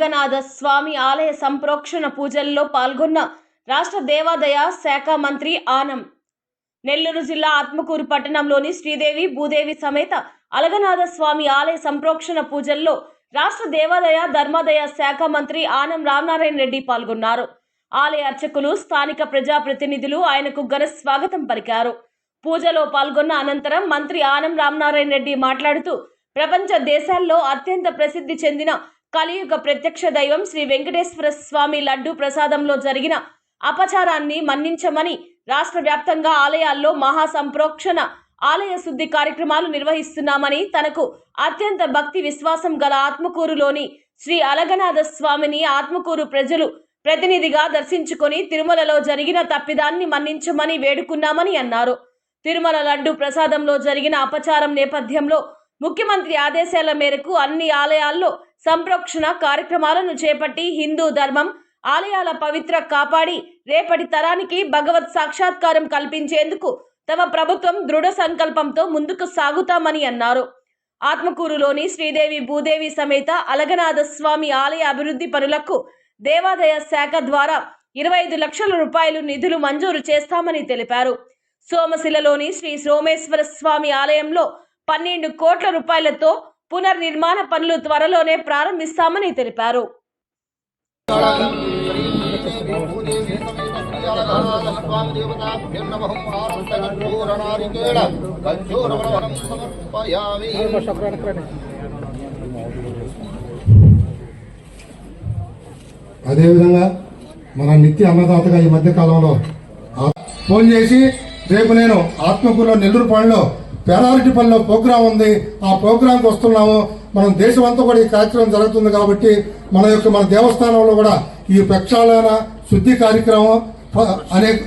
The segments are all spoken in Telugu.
స్వామి ఆలయ సంప్రోక్షణ పూజల్లో పాల్గొన్న రాష్ట్ర దేవాదాయ శాఖ మంత్రి ఆనం. నెల్లూరు జిల్లా ఆత్మకూరు పట్టణంలోని శ్రీదేవి భూదేవి సమేత అలగనాథ స్వామి ఆలయ సంప్రోక్షణ పూజల్లో రాష్ట్ర దేవాదాయ ధర్మాదాయ శాఖ మంత్రి ఆనం రామనారాయణ రెడ్డి పాల్గొన్నారు. ఆలయ అర్చకులు స్థానిక ప్రజాప్రతినిధులు ఆయనకు ఘన స్వాగతం పలికారు. పూజలో పాల్గొన్న అనంతరం మంత్రి ఆనం రామనారాయణ రెడ్డి మాట్లాడుతూ ప్రపంచ దేశాల్లో అత్యంత ప్రసిద్ధి చెందిన కలియుగ ప్రత్యక్ష దైవం శ్రీ వెంకటేశ్వర స్వామి లడ్డు ప్రసాదంలో జరిగిన అపచారాన్ని మన్నించమని రాష్ట్ర వ్యాప్తంగా ఆలయాల్లో మహా సంప్రోక్షణ ఆలయ శుద్ధి కార్యక్రమాలు నిర్వహిస్తున్నామని తనకు అత్యంత భక్తి విశ్వాసం గల ఆత్మకూరులోని శ్రీ అలగనాథ స్వామిని ఆత్మకూరు ప్రజలు ప్రతినిధిగా దర్శించుకొని తిరుమలలో జరిగిన తప్పిదాన్ని మన్నించమని వేడుకున్నామని అన్నారు. తిరుమల లడ్డు ప్రసాదంలో జరిగిన అపచారం నేపథ్యంలో ముఖ్యమంత్రి ఆదేశాల మేరకు అన్ని ఆలయాల్లో సంప్రోక్షణ కార్యక్రమాలను చేపట్టి హిందూ ధర్మం ఆలయాల పవిత్ర కాపాడి రేపటి తరానికి భగవత్ సాక్షాత్కారం కల్పించేందుకు తమ ప్రభుత్వం దృఢ సంకల్పంతో ముందుకు సాగుతామని అన్నారు. ఆత్మకూరులోని శ్రీదేవి భూదేవి సమేత అలగనాథ స్వామి ఆలయ అభివృద్ధి పనులకు దేవాదాయ శాఖ ద్వారా ఇరవై ఐదు లక్షల రూపాయలు నిధులు మంజూరు చేస్తామని తెలిపారు. సోమశిలలోని శ్రీ సోమేశ్వర స్వామి ఆలయంలో పన్నెండు కోట్ల రూపాయలతో పునర్నిర్మాణ పనులు త్వరలోనే ప్రారంభిస్తామని తెలిపారు. అదేవిధంగా మన నిత్య అన్నదాతగా ఈ మధ్య కాలంలో ఫోన్ చేసి రేపు నేను ఆత్మకూరులో నెల్లూరు పాడులో పెరారిటీ ప్రోగ్రాం ఉంది. ఆ ప్రోగ్రాంకి వస్తున్నాము. మనం దేశం కూడా ఈ కార్యక్రమం జరుగుతుంది కాబట్టి మన యొక్క మన దేవస్థానంలో కూడా ఈ ప్రక్షాళన శుద్ధి కార్యక్రమం ప- అనే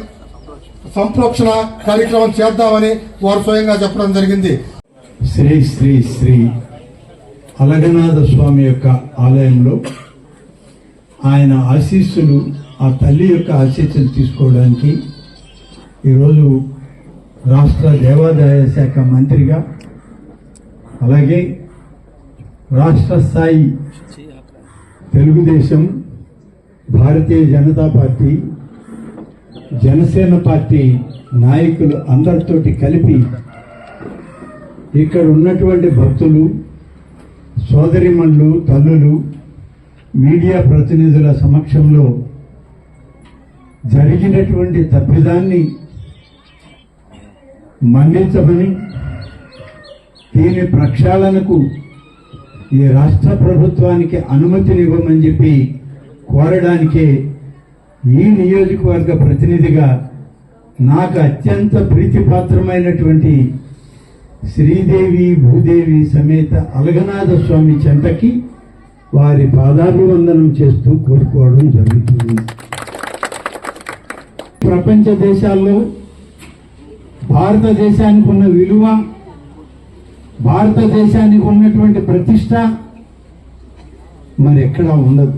సంప్రోక్షణ కార్యక్రమం చేద్దామని వారు స్వయంగా చెప్పడం జరిగింది. శ్రీ శ్రీ శ్రీ అలగనాథ స్వామి యొక్క ఆలయంలో ఆయన ఆశీస్సులు ఆ తల్లి యొక్క ఆశీస్సులు తీసుకోవడానికి ఈరోజు రాష్ట్ర దేవాదాయ శాఖ మంత్రిగా అలాగే రాష్ట్ర స్థాయి తెలుగుదేశం భారతీయ జనతా పార్టీ జనసేన పార్టీ నాయకులు అందరితోటి కలిపి ఇక్కడ ఉన్నటువంటి భక్తులు సోదరిమణులు తల్లులు మీడియా ప్రతినిధుల సమక్షంలో జరిగినటువంటి తప్పిదాన్ని మన్నించమని దీని ప్రక్షాళనకు ఈ రాష్ట్ర ప్రభుత్వానికి అనుమతినివ్వమని చెప్పి కోరడానికే ఈ నియోజకవర్గ ప్రతినిధిగా నాకు అత్యంత ప్రీతిపాత్రమైనటువంటి శ్రీదేవి భూదేవి సమేత అలగనాథ స్వామి చెంతకి వారి పాదాభివందనం చేస్తూ కోరుకోవడం జరుగుతుంది. ప్రపంచ దేశాల్లో భారతదేశానికి ఉన్న విలువ భారతదేశానికి ఉన్నటువంటి ప్రతిష్ట మరి ఎక్కడా ఉండదు.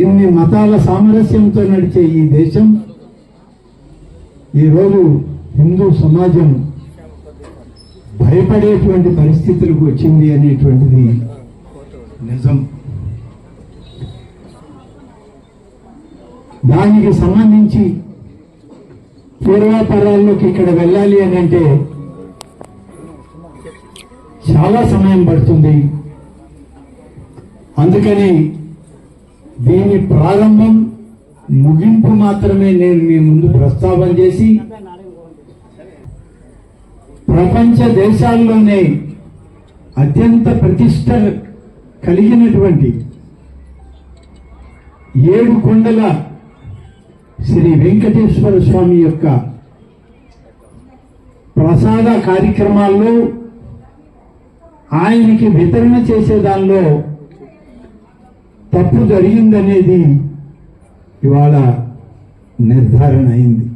ఇన్ని మతాల సామరస్యంతో నడిచే ఈ దేశం ఈరోజు హిందూ సమాజం భయపడేటువంటి పరిస్థితులకు వచ్చింది అనేటువంటిది నిజం. దానికి సంబంధించి పూర్వాపరాల్లోకి ఇక్కడ వెళ్ళాలి అని అంటే చాలా సమయం పడుతుంది. అందుకని దీని ప్రారంభం ముగింపు మాత్రమే నేను మీ ముందు ప్రస్తావన చేసి ప్రపంచ దేశాల్లోనే అత్యంత ప్రతిష్ట కలిగినటువంటి ఏడు కొండల శ్రీ వెంకటేశ్వర స్వామి యొక్క ప్రసాద కార్యక్రమాల్లో ఆయనకి వితరణ చేసే దానిలో తప్పు జరిగిందనేది ఇవాళ నిర్ధారణ అయింది.